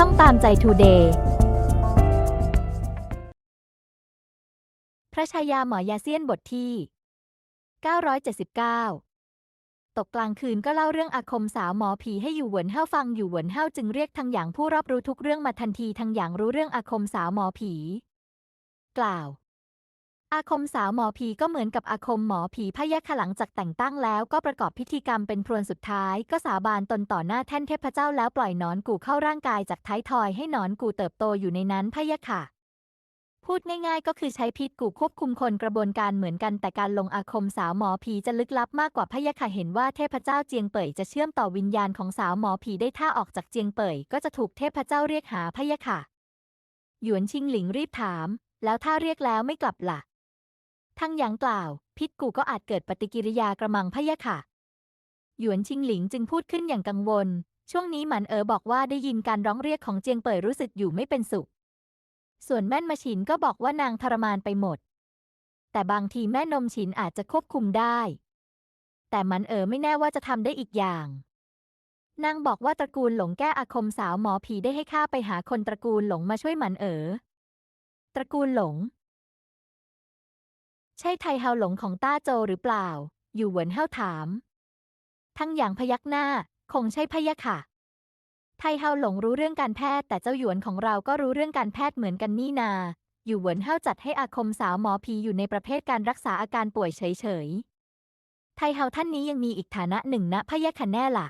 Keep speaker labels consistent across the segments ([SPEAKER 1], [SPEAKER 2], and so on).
[SPEAKER 1] ช่องตามใจทูเดย์พระชายาหมอยาเซียนบทที่ 979 ตกกลางคืนก็เล่าเรื่องอาคมสาวหมอผีให้อยู่หวนเฮาฟังอยู่หวนเฮาจึงเรียกทางหยางผู้รอบรู้ทุกเรื่องมาทันทีทางหยางรู้เรื่องอาคมสาวหมอผี กล่าว อาคมสาวหมอผีก็เหมือนกับอาคมหมอผีพะยะขะหลังจากแต่งตั้งแล้วก็ประกอบพิธีกรรมเป็นพรวนสุดท้าย ก็สาบานตนต่อหน้าแท่นเทพเจ้าแล้วปล่อยนอนกูเข้าร่างกายจากท้ายทอยให้นอนกูเติบโตอยู่ในนั้นพะยะค่ะพูดง่ายๆ ก็คือใช้พิษกูควบคุมคนกระบวนการเหมือนกันแต่การลงอาคมสาวหมอผีจะลึกลับมากกว่าพะยะค่ะเห็นว่าเทพเจ้าเจียงเป่ยจะเชื่อมต่อวิญญาณของสาวหมอผีได้ถ้าออกจากเจียงเป่ยก็จะถูกเทพเจ้าเรียกหาพะยะค่ะ หยวนชิงหลิงรีบถาม แล้วถ้าเรียกแล้วไม่กลับล่ะ ทั้งหยางกล่าว พิษกูก็อาจเกิดปฏิกิริยากระมังพะยะค่ะ หยวนชิงหลิงจึงพูดขึ้นอย่างกังวล ช่วงนี้หมันเอ๋อบอกว่าได้ยินการร้องเรียกของเจียงเป่ยรู้สึกอยู่ไม่เป็นสุข ส่วนแม่นมาฉินก็บอกว่านางทรมานไปหมด แต่บางทีแม่นมฉินอาจจะควบคุมได้ แต่หมันเอ๋อไม่แน่ว่าจะทำได้อีกอย่างนางบอกว่าตระกูลหลงแก้อาคมสาวหมอผีได้ให้ข้าไปหาคนตระกูลหลงมาช่วยหมันเอ๋อ ตระกูลหลง ใช่ไทเฮาหลงของต้าโจหรือเปล่า อยู่เหวินเฮาถาม ทั้งอย่างพยักหน้า คงใช่พะยะค่ะ ไทเฮาหลงรู้เรื่องการแพทย์ แต่เจ้าหยวนของเราก็รู้เรื่องการแพทย์เหมือนกันนี่นา อยู่เหวินเฮาจัดให้อาคมสาวหมอผีอยู่ในประเภทการรักษาอาการป่วยเฉยๆ ไทเฮาท่านนี้ยังมีอีกฐานะหนึ่งนะพะยะค่ะแน่ล่ะ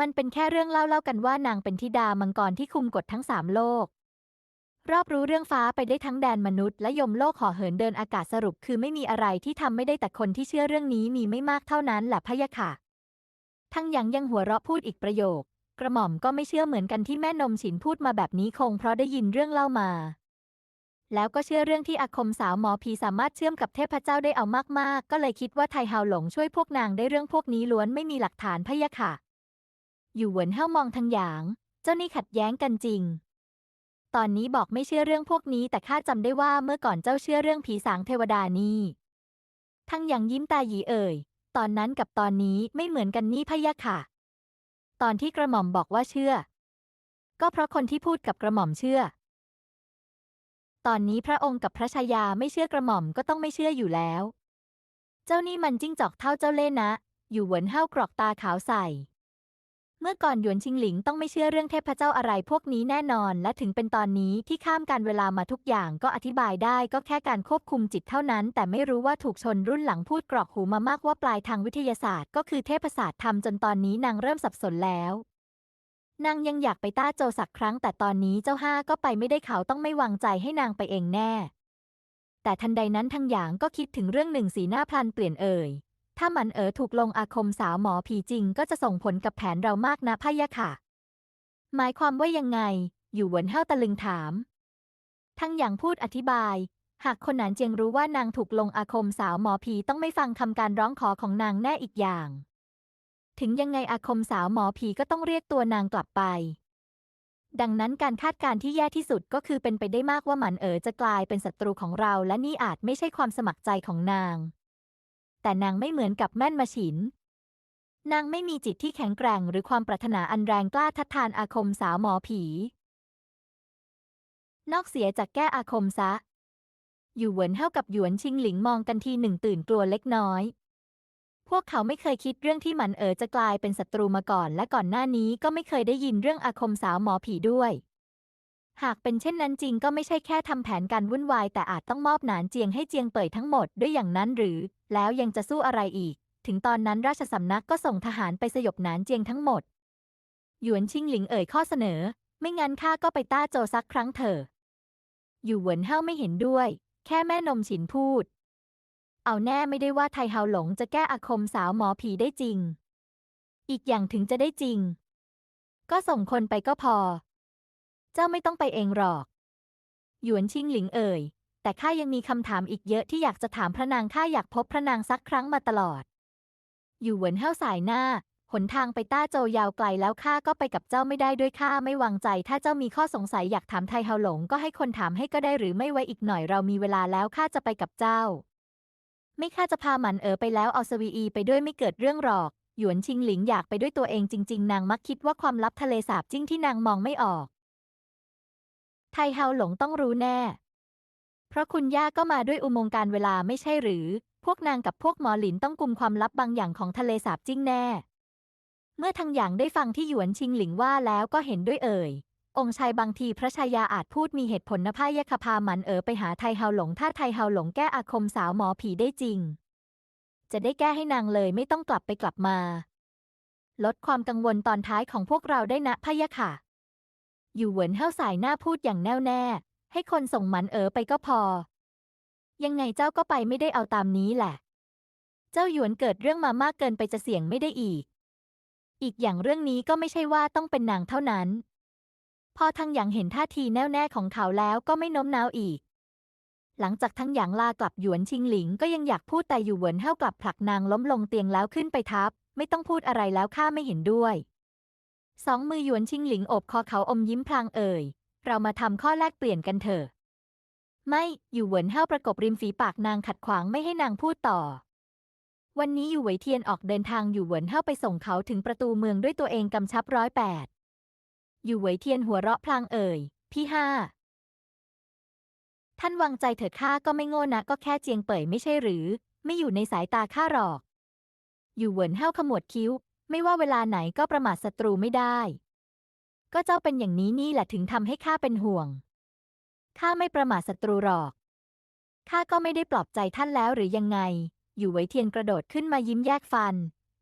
[SPEAKER 1] มันเป็นแค่เรื่องเล่าเล่ากันว่านางเป็นธิดามังกรที่คุมกฎทั้งสามโลก รอบรู้เรื่องฟ้าไปได้ทั้งแดนมนุษย์และยมโลกห่อเหินเดินอากาศสรุปคือไม่มีอะไรที่ทำไม่ได้แต่คนที่เชื่อเรื่องนี้มีไม่มากเท่านั้นแหละพะยะค่ะ ทั้งยังยังหัวเราะพูดอีกประโยค กระหม่อมก็ไม่เชื่อเหมือนกันที่แม่นมฉินพูดมาแบบนี้คงเพราะได้ยินเรื่องเล่ามา แล้วก็เชื่อเรื่องที่อาคมสาวหมอผีสามารถเชื่อมกับเทพเจ้าได้เอามากๆ ก็เลยคิดว่าไทเฮาหลงช่วยพวกนางได้เรื่องพวกนี้ล้วนไม่มีหลักฐานพะยะค่ะ อยู่เหวินเฮ้ามองทางหยาง เจ้านี่ขัดแย้งกันจริง ตอนนี้บอกไม่เชื่อเรื่องพวกนี้แต่ข้าจำได้ว่าเมื่อก่อนเจ้าเชื่อเรื่องผีสางเทวดานี่ ทั้งยางยิ้มตาหยีเอ่ย ตอนนั้นกับตอนนี้ไม่เหมือนกันนี่พะยะค่ะ ตอนที่กระหม่อมบอกว่าเชื่อ ก็เพราะคนที่พูดกับกระหม่อมเชื่อ ตอนนี้พระองค์กับพระชายาไม่เชื่อกระหม่อมก็ต้องไม่เชื่ออยู่แล้ว เจ้านี่มันจิ้งจอกเท่าเจ้าเล่ห์นะ อยู่เหวนเห้ากรอกตาขาวใส่ เมื่อก่อนหยวนชิงหลิงต้องไม่เชื่อเรื่องเทพเจ้าอะไรพวกนี้แน่นอน และถึงเป็นตอนนี้ที่ข้ามการเวลามาทุกอย่างก็อธิบายได้ก็แค่การควบคุมจิตเท่านั้น แต่ไม่รู้ว่าถูกชนรุ่นหลังพูดกรอกหูมามากว่าปลายทางวิทยาศาสตร์ ก็คือเทพศาสตร์ทำจนตอนนี้นางเริ่มสับสนแล้วนางยังอยากไปต้าโจสักครั้งแต่ตอนนี้เจ้าห้าก็ไปไม่ได้เขาต้องไม่วางใจให้นางไปเองแน่ แต่ทันใดนั้นทางหยางก็คิดถึงเรื่องหนึ่งสีหน้าพลันเปลี่ยนเอ่ย ถ้าหมันเอ๋อถูกลงอาคมสาวหมอผีจริงก็จะส่งผลกับแผนเรามากนะพะยะค่ะ หมายความว่ายังไง อยู่หวนเห้าตะลึงถาม ทั้งหยางพูดอธิบาย หากคนหนานเจียงรู้ว่านางถูกลงอาคมสาวหมอผีต้องไม่ฟังคำการร้องขอของนางแน่อีกอย่าง ถึงยังไงอาคมสาวหมอผีก็ต้องเรียกตัวนางกลับไป ดังนั้นการคาดการณ์ที่แย่ที่สุดก็คือเป็นไปได้มากว่าหมันเอ๋อจะกลายเป็นศัตรูของเรา และนี่อาจไม่ใช่ความสมัครใจของนาง แต่นางไม่เหมือนกับแม่นมาฉิน นางไม่มีจิตที่แข็งแกร่งหรือความปรารถนาอันแรงกล้าทัดทานอาคมสาวหมอผี นอกเสียจากแก้อาคมซะ อยู่เหวินเท่ากับหยวนชิงหลิงมองกันทีหนึ่งตื่นกลัวเล็กน้อย พวกเขาไม่เคยคิดเรื่องที่หมันเอ๋อจะกลายเป็นศัตรูมาก่อน และก่อนหน้านี้ก็ไม่เคยได้ยินเรื่องอาคมสาวหมอผีด้วย หากเป็นเช่นนั้นจริงก็ไม่ใช่แค่ทำแผนการวุ่นวาย แต่อาจต้องมอบหนานเจียงให้เจียงเป่ยทั้งหมดด้วยอย่างนั้นหรือ แล้วยังจะสู้อะไรอีก ถึงตอนนั้นราชสำนักก็ส่งทหารไปสยบหนานเจียงทั้งหมด หยวนชิงหลิงเอ่ยข้อเสนอ ไม่งั้นข้าก็ไปต้าโจสักครั้งเถอะอยู่เหวินเฮาไม่เห็นด้วย แค่แม่นมฉินพูด เอาแน่ไม่ได้ว่าไทเฮาหลงจะแก้อาคมสาวหมอผีได้จริง อีกอย่างถึงจะได้จริง ก็ส่งคนไปก็พอ เจ้าไม่ต้องไปเองหรอก หยวนชิงหลิงเอ่ย แต่ข้ายังมีคำถามอีกเยอะที่อยากจะถามพระนางข้าอยากพบพระนางสักครั้งมาตลอด อยู่เหวินเฮาสายหน้า หนทางไปต้าโจยาวไกลแล้วข้าก็ไปกับเจ้าไม่ได้ด้วยข้าไม่วางใจ ถ้าเจ้ามีข้อสงสัยอยากถามไทเฮาหลงก็ให้คนถามให้ก็ได้หรือไม่ไว้อีกหน่อยเรามีเวลาแล้วข้าจะไปกับเจ้า ไม่ข้าจะพาหมันเอ๋อไปแล้วเอาสวีอีไปด้วยไม่เกิดเรื่องหรอกหยวนชิงหลิงอยากไปด้วยตัวเองจริง ๆ นางมักคิดว่าความลับทะเลสาบจิ้งที่นางมองไม่ออก ไทเฮาหลงต้องรู้แน่ เพราะคุณย่าก็มาด้วยอุโมงค์การเวลาไม่ใช่หรือ พวกนางกับพวกหมอหลินต้องกุมความลับบางอย่างของทะเลสาบจิ้งแน่ เมื่อทางหยางได้ฟังที่หยวนชิงหลิงว่าแล้วก็เห็นด้วยเอ่ย องค์ชายบางทีพระชายาอาจพูดมีเหตุผลนะพ่ายะคพาหมันเอ๋อไปหาไทเฮาหลงถ้าไทเฮาหลงแก้อาคมสาวหมอผีได้จริง จะได้แก้ให้นางเลยไม่ต้องกลับไปกลับมา ลดความกังวลตอนท้ายของพวกเราได้นะพะยะค่ะ อยู่เหวินเฮ้าสายหน้าพูดอย่างแน่วแน่ ให้คนส่งหมันเอ๋อไปก็พอ ยังไงเจ้าก็ไปไม่ได้เอาตามนี้แหละ เจ้าหยวนเกิดเรื่องมามากเกินไปจะเสี่ยงไม่ได้อีก อีกอย่างเรื่องนี้ก็ไม่ใช่ว่าต้องเป็นนางเท่านั้น พอทั้งหยางเห็นท่าทีแน่วแน่ของเขาแล้วก็ไม่โน้มน้าวอีก หลังจากทั้งหยางลากลับหยวนชิงหลิงก็ยังอยากพูดแต่อยู่เหวินเฮ้ากลับผลักนางล้มลงเตียงแล้วขึ้นไปทับ ไม่ต้องพูดอะไรแล้วข้าไม่เห็นด้วย สองมือหยวนชิงหลิงอบคอเขาอมยิ้มพลางเอ่ย เรามาทำข้อแลกเปลี่ยนกันเถอะ ไม่ อยู่เหวินเฮ้าประกบริมฝีปากนางขัดขวางไม่ให้นางพูดต่อ วันนี้อยู่เหวยเทียนออกเดินทางอยู่เหวินเฮ้าไปส่งเขาถึงประตูเมืองด้วยตัวเองกำชับร้อยแปดอยู่เหวยเทียนหัวเราะพลางเอ่ย พี่ห้า ท่านวางใจเถิดข้าก็ไม่โง่นะก็แค่เจียงเป่ยไม่ใช่หรือ ไม่อยู่ในสายตาข้าหรอก อยู่เหวินเฮ้าขมวดคิ้ว ไม่ว่าเวลาไหนก็ประมาทศัตรูไม่ได้ ก็เจ้าเป็นอย่างนี้นี่แหละถึงทำให้ข้าเป็นห่วง ข้าไม่ประมาทศัตรูหรอก ข้าก็ไม่ได้ปลอบใจท่านแล้วหรือยังไง อยู่ไว้เทียนกระโดดขึ้นมายิ้มแยกฟัน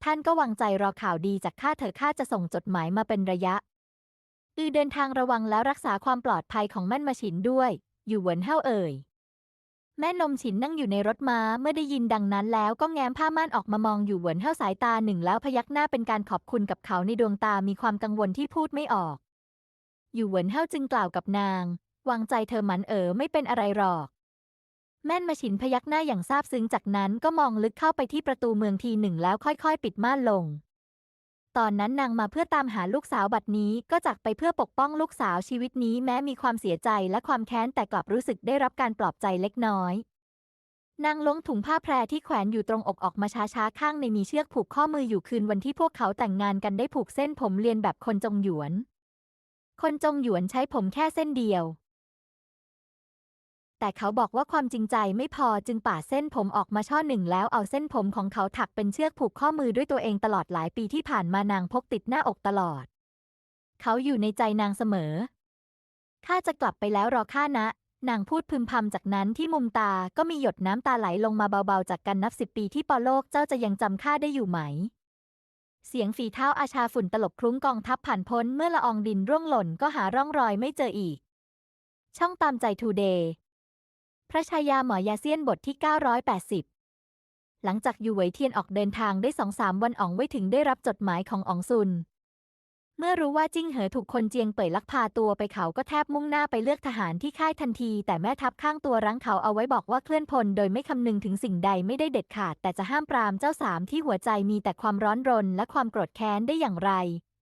[SPEAKER 1] ท่านก็วางใจรอข่าวดีจากข้าเถอะข้าจะส่งจดหมายมาเป็นระยะ อือเดินทางระวังแล้วรักษาความปลอดภัยของแม่นมาฉินด้วย อยู่เหวินเฮ้าเอ่ย แม่นมฉินนั่งอยู่ในรถม้าเมื่อได้ยินดังนั้นแล้วก็แง้มผ้าม่านออกมามองอยู่เหวินเฮ้าสายตาหนึ่งแล้วพยักหน้าเป็นการขอบคุณกับเขาในดวงตามีความกังวลที่พูดไม่ออก อยู่เหวินเฮ้าจึงกล่าวกับนาง วางใจเธอหมันเอ๋อไม่เป็นอะไรหรอก แม่นมาฉินพยักหน้าอย่างซาบซึ้งจากนั้นก็มองลึกเข้าไปที่ประตูเมืองทีหนึ่งแล้วค่อยๆ ปิดม่านลง ตอนนั้นนางมาเพื่อตามหาลูกสาวบัดนี้ก็จากไปเพื่อปกป้องลูกสาวชีวิตนี้แม้มีความเสียใจและความแค้นแต่กลับรู้สึกได้รับการปลอบใจเล็กน้อย นางล้วงถุงผ้าแพรที่แขวนอยู่ตรงอกออกมาช้าๆข้างในมีเชือกผูกข้อมืออยู่คืนวันที่พวกเขาแต่งงานกันได้ผูกเส้นผมเรียนแบบคนจงหยวน คนจงหยวนใช้ผมแค่เส้นเดียว แต่เขาบอกว่าความจริงใจไม่พอจึงป่าเส้นผมออกมาช่อหนึ่งแล้วเอาเส้นผมของเขาถักเป็นเชือกผูกข้อมือด้วยตัวเองตลอดหลายปีที่ผ่านมานางพกติดหน้าอกตลอด เขาอยู่ในใจนางเสมอ ข้าจะกลับไปแล้วรอข้านะ นางพูดพึมพำจากนั้นที่มุมตาก็มีหยดน้ำตาไหลลงมาเบาๆ จากกันนับสิบปีที่ปอโลกเจ้าจะยังจำข้าได้อยู่ไหมเสียงฝีเท้าอาชาฝุ่นตลบคลุ้งกองทัพผ่านพ้นเมื่อละอองดินร่วงหล่นก็หาร่องรอยไม่เจออีก ช่องตามใจทูเดย์ พระชายาหมอยาเซียนบทที่ 980 หลังจากอยู่เหวยเทียนออกเดินทางได้สองสามวันอ๋องไว้ถึงได้รับจดหมายของอ๋องซุน เมื่อรู้ว่าจิ้งเหอถูกคนเจียงเป่ยลักพาตัวไปเขาก็แทบมุ่งหน้าไปเลือกทหารที่ค่ายทันที แต่แม่ทัพข้างตัวรั้งเขาเอาไว้บอกว่าเคลื่อนพลโดยไม่คำนึงถึงสิ่งใดไม่ได้เด็ดขาด แต่จะห้ามปรามเจ้าสามที่หัวใจมีแต่ความร้อนรนและความโกรธแค้นได้อย่างไร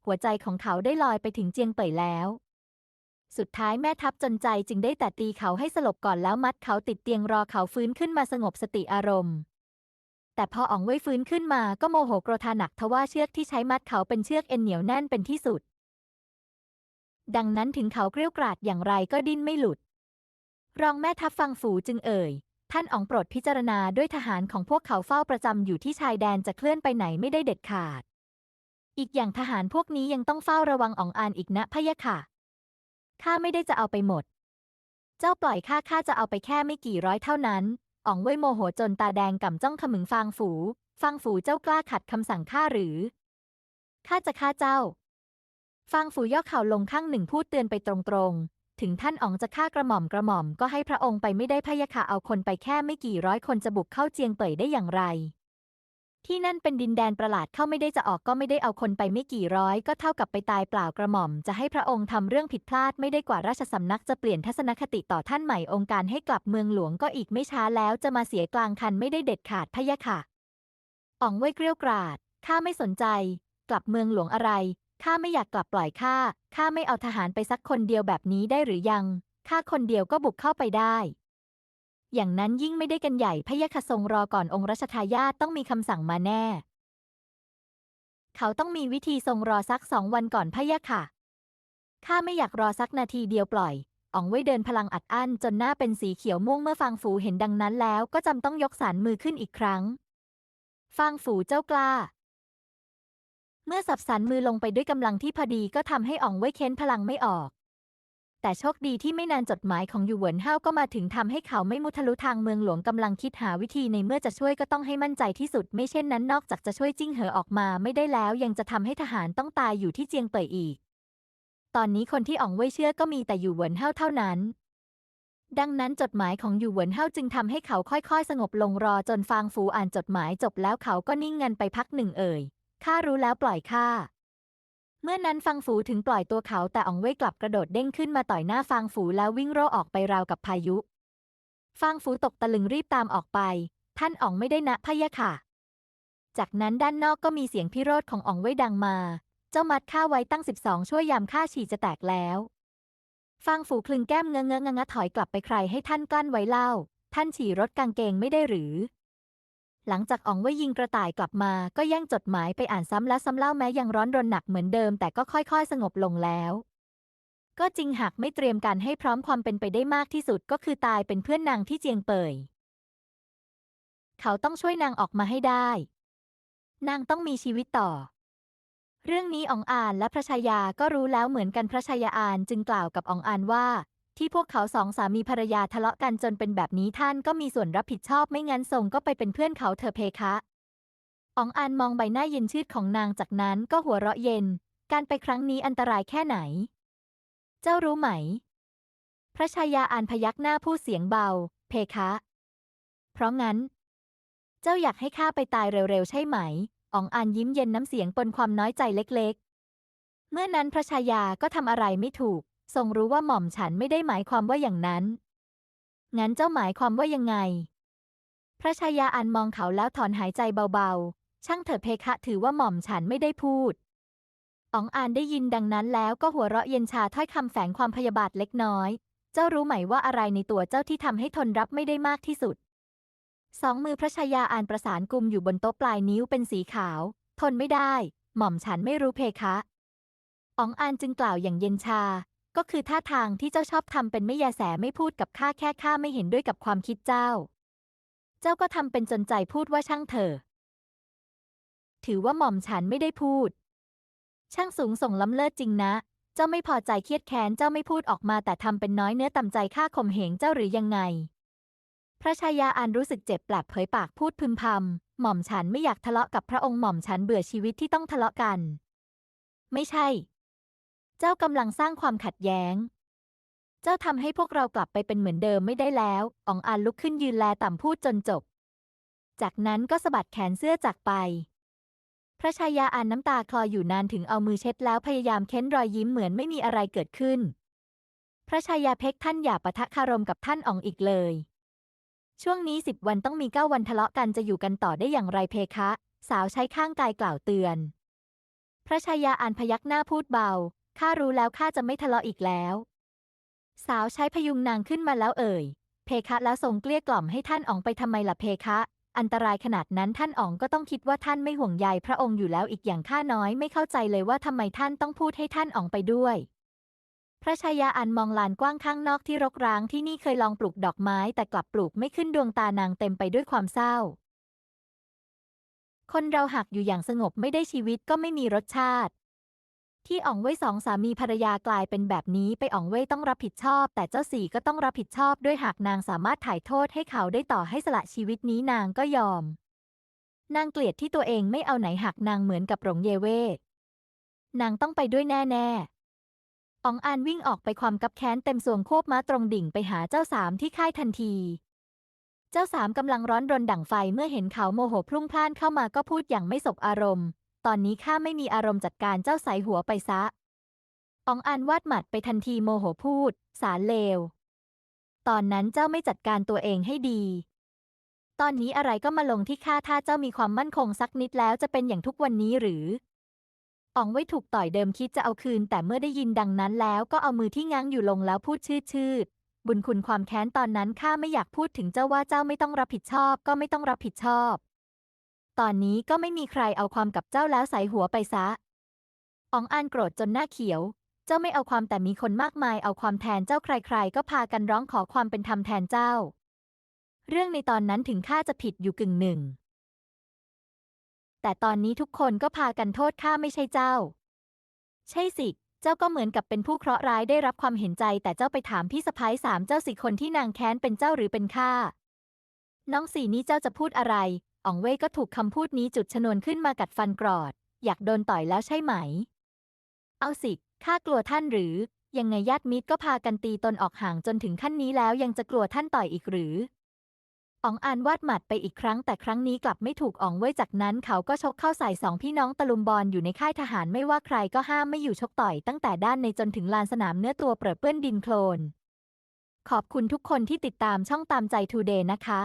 [SPEAKER 1] หัวใจของเขาได้ลอยไปถึงเจียงเป่ยแล้ว สุดท้ายแม่ทัพจนใจจึงได้แต่ตีเขาให้สลบก่อนแล้วมัดเขาติดเตียงรอเขาฟื้นขึ้นมาสงบสติอารมณ์ แต่พออ๋องไว้ฟื้นขึ้นมาก็โมโหโกรธาหนักทว่าเชือกที่ใช้มัดเขาเป็นเชือกเอ็นเหนียวแน่นเป็นที่สุด ดังนั้นถึงเขาเกรี้ยวกราดอย่างไรก็ดิ้นไม่หลุด รองแม่ทัพฟังฝูจึงเอ่ย ท่านอ๋องโปรดพิจารณาด้วยทหารของพวกเขาเฝ้าประจำอยู่ที่ชายแดนจะเคลื่อนไปไหนไม่ได้เด็ดขาด อีกอย่างทหารพวกนี้ยังต้องเฝ้าระวังอ๋องอานอีกนะพะยะค่ะ ข้าไม่ได้จะเอาไปหมด เจ้าปล่อยข้าข้าจะเอาไปแค่ไม่กี่ร้อยเท่านั้น อ๋องเว่ยโมโหจนตาแดงก่ำจ้องขมึงฟางฝู ฟางฝูเจ้ากล้าขัดคำสั่งข้าหรือ ข้าจะฆ่าเจ้า ฟางฝูย่อเข่าลงข้างหนึ่งพูดเตือนไปตรงๆ ถึงท่านอ๋องจะฆ่ากระหม่อมกระหม่อมก็ให้พระองค์ไปไม่ได้พะยะค่ะเอาคนไปแค่ไม่กี่ร้อยคนจะบุกเข้าเจียงเป่ยได้อย่างไร ที่นั่นเป็นดินแดนประหลาดเข้าไม่ได้จะออกก็ไม่ได้เอาคนไปไม่กี่ร้อย ก็เท่ากับไปตายเปล่ากระหม่อม จะให้พระองค์ทำเรื่องผิดพลาดไม่ได้กว่าราชสำนักจะเปลี่ยนทัศนคติต่อท่านใหม่องค์การให้กลับเมืองหลวงก็อีกไม่ช้าแล้วจะมาเสียกลางคันไม่ได้เด็ดขาดพะยะค่ะอ๋องเว่ยเกรี้ยวกราดข้าไม่สนใจ กลับเมืองหลวงอะไรข้าไม่อยากกลับปล่อยข้าข้าไม่เอาทหารไปสักคนเดียวแบบนี้ได้หรือยังข้าคนเดียวก็บุกเข้าไปได้ อย่างนั้นยิ่งไม่ได้กันใหญ่พยะค่ะทรงรอก่อนองค์รัชทายาทต้องมีคำสั่งมาแน่ เขาต้องมีวิธีทรงรอสักสองวันก่อนพะยะค่ะข้าไม่อยากรอสักนาทีเดียวปล่อยอ๋องเว่ยเดินพลังอัดอั้นจนหน้าเป็นสีเขียวม่วงเมื่อฟางฝูเห็นดังนั้นแล้วก็จำต้องยกสารมือขึ้นอีกครั้ง ฟางฝูเจ้ากล้า เมื่อสับสันมือลงไปด้วยกำลังที่พอดีก็ทำให้อ๋องเว่ยเค้นพลังไม่ออก แต่โชคดีที่ไม่นานจดหมายของยูเหวินเฮาก็มาถึงทำให้เขาไม่มุทะลุทางเมืองหลวงกำลังคิดหาวิธีในเมื่อจะช่วยก็ต้องให้มั่นใจที่สุด ไม่เช่นนั้นนอกจากจะช่วยจิ้งเหอออกมาไม่ได้แล้ว ยังจะทำให้ทหารต้องตายอยู่ที่เจียงเป่ยอีก ตอนนี้คนที่อ๋องเว่ยเชื่อก็มีแต่อยู่เหวินเฮาเท่านั้น ดังนั้นจดหมายของอยู่เหวินเฮาจึงทำให้เขาค่อยๆ สงบลงรอจนฟางฟูอ่านจดหมายจบแล้วเขาก็นิ่งเงินไปพักหนึ่งเอ่ยข้ารู้แล้วปล่อยข้า เมื่อนั้นฟังฝูถึงปล่อยตัวเขาแต่อองเว่ยกลับกระโดดเด้งขึ้นมาต่อยหน้าฟางฝูแล้ววิ่งโร่ออกไปราวกับพายุฟางฝูตกตะลึงรีบตามออกไป ท่านอองไม่ได้นะพะยะค่ะ จากนั้นด้านนอกก็มีเสียงพิโรธของอองเว่ยดังมา เจ้ามัดข้าไว้ตั้งสิบสองชั่วยามข้าฉี่จะแตกแล้วฟางฝูคลึงแก้มเงื้อเงอะงงะถอยกลับไปใครให้ท่านกลั้นไว้เล่า ท่านฉี่รถกางเกงไม่ได้หรือ หลังจากอ๋องว่ยยิงกระต่ายกลับมา ก็แย่งจดหมายไปอ่านซ้ำและซ้ำเล่าแม้ยังร้อนรนหนักเหมือนเดิมแต่ก็ค่อยๆ สงบลงแล้ว ก็จริงหากไม่เตรียมการให้พร้อมความเป็นไปได้มากที่สุดก็คือตายเป็นเพื่อนนางที่เจียงเป่ยเขาต้องช่วยนางออกมาให้ได้ นางต้องมีชีวิตต่อ เรื่องนี้อองอานและพระชายาก็รู้แล้วเหมือนกันพระชายาอานจึงกล่าวกับอองอานว่า ที่พวกเขาสองสามีภรรยาทะเลาะกันจนเป็นแบบนี้ท่านก็มีส่วนรับผิดชอบไม่งั้นทรงก็ไปเป็นเพื่อนเขาเถอเพคะอองอานมองใบหน้าเย็นชืดของนางจากนั้นก็หัวเราะเย็น การไปครั้งนี้อันตรายแค่ไหน เจ้ารู้ไหม พระชายาอานพยักหน้าพูดเสียงเบา เพคะ เพราะงั้น เจ้าอยากให้ข้าไปตายเร็วๆใช่ไหมอ๋องอานยิ้มเย็นน้ำเสียงปนความน้อยใจเล็ก ๆ เมื่อนั้นพระชายาก็ทำอะไรไม่ถูก ทรงรู้ว่าหม่อมฉันไม่ได้หมายความว่าอย่างนั้น งั้นเจ้าหมายความว่ายังไง พระชายาอันมองเขาแล้วถอนหายใจเบาๆ ช่างเถิดเพคะถือว่าหม่อมฉันไม่ได้พูดอ๋องอานได้ยินดังนั้นแล้วก็หัวเราะเย็นชาถ้อยคำแฝงความพยาบาทเล็กน้อย เจ้ารู้ไหมว่าอะไรในตัวเจ้าที่ทำให้ทนรับไม่ได้มากที่สุด สองมือพระชายาอานประสานกุมอยู่บนโต๊ะปลายนิ้วเป็นสีขาว ทนไม่ได้ หม่อมฉันไม่รู้เพคะอ๋องอานจึงกล่าวอย่างเย็นชา ก็คือท่าทางที่เจ้าชอบทำเป็นไม่แยแสไม่พูดกับข้าแค่ข้าไม่เห็นด้วยกับความคิดเจ้า เจ้าก็ทำเป็นจนใจพูดว่าช่างเถอะถือว่าหม่อมฉันไม่ได้พูด ช่างสูงส่งล้ำเลิศจริงนะ เจ้าไม่พอใจเครียดแค้นเจ้าไม่พูดออกมาแต่ทำเป็นน้อยเนื้อต่ำใจข้าข่มเหงเจ้าหรือยังไง พระชายาอานรู้สึกเจ็บแปลบเผยปากพูดพึมพำหม่อมฉันไม่อยากทะเลาะกับพระองค์หม่อมฉันเบื่อชีวิตที่ต้องทะเลาะกัน ไม่ใช่ เจ้ากำลังสร้างความขัดแย้ง เจ้าทำให้พวกเรากลับไปเป็นเหมือนเดิมไม่ได้แล้วอองอานลุกขึ้นยืนแลต่ำพูดจนจบ จากนั้นก็สะบัดแขนเสื้อจากไป พระชายาอานน้ำตาคลออยู่นานถึงเอามือเช็ดแล้วพยายามเค้นรอยยิ้มเหมือนไม่มีอะไรเกิดขึ้น พระชายาเพกท่านอย่าปะทะคารมกับท่านอองอีกเลย ช่วงนี้สิบวันต้องมีเก้าวันทะเลาะกันจะอยู่กันต่อได้อย่างไรเพคะ สาวใช้ข้างกายกล่าวเตือน พระชายาอานพยักหน้าพูดเบา ข้ารู้แล้วข้าจะไม่ทะเลาะอีกแล้ว สาวใช้พยุงนางขึ้นมาแล้วเอ่ย เพคะแล้วทรงเกลี้ยกล่อมให้ท่านอ๋องไปทำไมล่ะเพคะ อันตรายขนาดนั้นท่านอ๋องก็ต้องคิดว่าท่านไม่ห่วงใยพระองค์อยู่แล้วอีกอย่างข้าน้อยไม่เข้าใจเลยว่าทำไมท่านต้องพูดให้ท่านอ๋องไปด้วย พระชายาอันมองลานกว้างข้างนอกที่รกร้างที่นี่เคยลองปลูกดอกไม้แต่กลับปลูกไม่ขึ้นดวงตานางเต็มไปด้วยความเศร้า คนเราหักอยู่อย่างสงบไม่ได้ชีวิตก็ไม่มีรสชาติ ที่อ่องเว่ยสองสามีภรรยากลายเป็นแบบนี้ไปอ่องเว่ยต้องรับผิดชอบ แต่เจ้าสี่ก็ต้องรับผิดชอบด้วยหากนางสามารถถ่ายโทษให้เขาได้ต่อให้สละชีวิตนี้นางก็ยอม นางเกลียดที่ตัวเองไม่เอาไหนหักนางเหมือนกับหลงเยเว่นางต้องไปด้วยแน่ๆอองอานวิ่งออกไปความกับแค้นเต็มสวงควบม้าตรงดิ่งไปหาเจ้าสามที่ค่ายทันที เจ้าสามกำลังร้อนรนดั่งไฟเมื่อเห็นเขาโมโหพลุ่งพล่านเข้ามาก็พูดอย่างไม่สบอารมณ์ ตอนนี้ข้าไม่มีอารมณ์จัดการเจ้าใสหัวไปซะ อองอานวาดหมัดไปทันทีโมโหพูด สารเลว ตอนนั้นเจ้าไม่จัดการตัวเองให้ดี ตอนนี้อะไรก็มาลงที่ข้าถ้าเจ้ามีความมั่นคงสักนิดแล้วจะเป็นอย่างทุกวันนี้หรืออ๋องไว้ถูกต่อยเดิมคิดจะเอาคืน แต่เมื่อได้ยินดังนั้นแล้วก็เอามือที่ง้างอยู่ลงแล้วพูดชืดชืดบุญคุณความแค้นตอนนั้นข้าไม่อยากพูดถึงเจ้าว่าเจ้าไม่ต้องรับผิดชอบ ก็ไม่ต้องรับผิดชอบ ตอนนี้ก็ไม่มีใครเอาความกับเจ้าแล้วใส่หัวไปซะอองอานโกรธจนหน้าเขียว เจ้าไม่เอาความแต่มีคนมากมายเอาความแทนเจ้าใครๆ ก็พากันร้องขอความเป็นธรรมแทนเจ้า เรื่องในตอนนั้นถึงข้าจะผิดอยู่กึ่งหนึ่ง แต่ตอนนี้ทุกคนก็พากันโทษข้าไม่ใช่เจ้า ใช่สิ เจ้าก็เหมือนกับเป็นผู้เคราะห์ร้ายได้รับความเห็นใจ แต่เจ้าไปถามพี่สะพ้ายสามเจ้าสิคนที่นางแค้นเป็นเจ้าหรือเป็นข้าน้องสี่นี้เจ้าจะพูดอะไร อ๋องเว่ยก็ถูกคำพูดนี้จุดชนวนขึ้นมากัดฟันกรอด อยากโดนต่อยแล้วใช่ไหม เอาสิ ข้ากลัวท่านหรือ ยังไงญาติมิตรก็พากันตีตนออกห่างจนถึงขั้นนี้แล้วยังจะกลัวท่านต่อยอีกหรืออ๋องอานวาดหมัดไปอีกครั้งแต่ครั้งนี้กลับไม่ถูกอ๋องเว่ยจากนั้นเขาก็ชกเข้าใส่สองพี่น้องตะลุมบอลอยู่ในค่ายทหารไม่ว่าใครก็ห้ามไม่อยู่ชกต่อยตั้งแต่ด้านในจนถึงลานสนามเนื้อตัวเปรอะเปื้อนดินโคลน ขอบคุณทุกคนที่ติดตามช่องตามใจทูเดย์นะคะ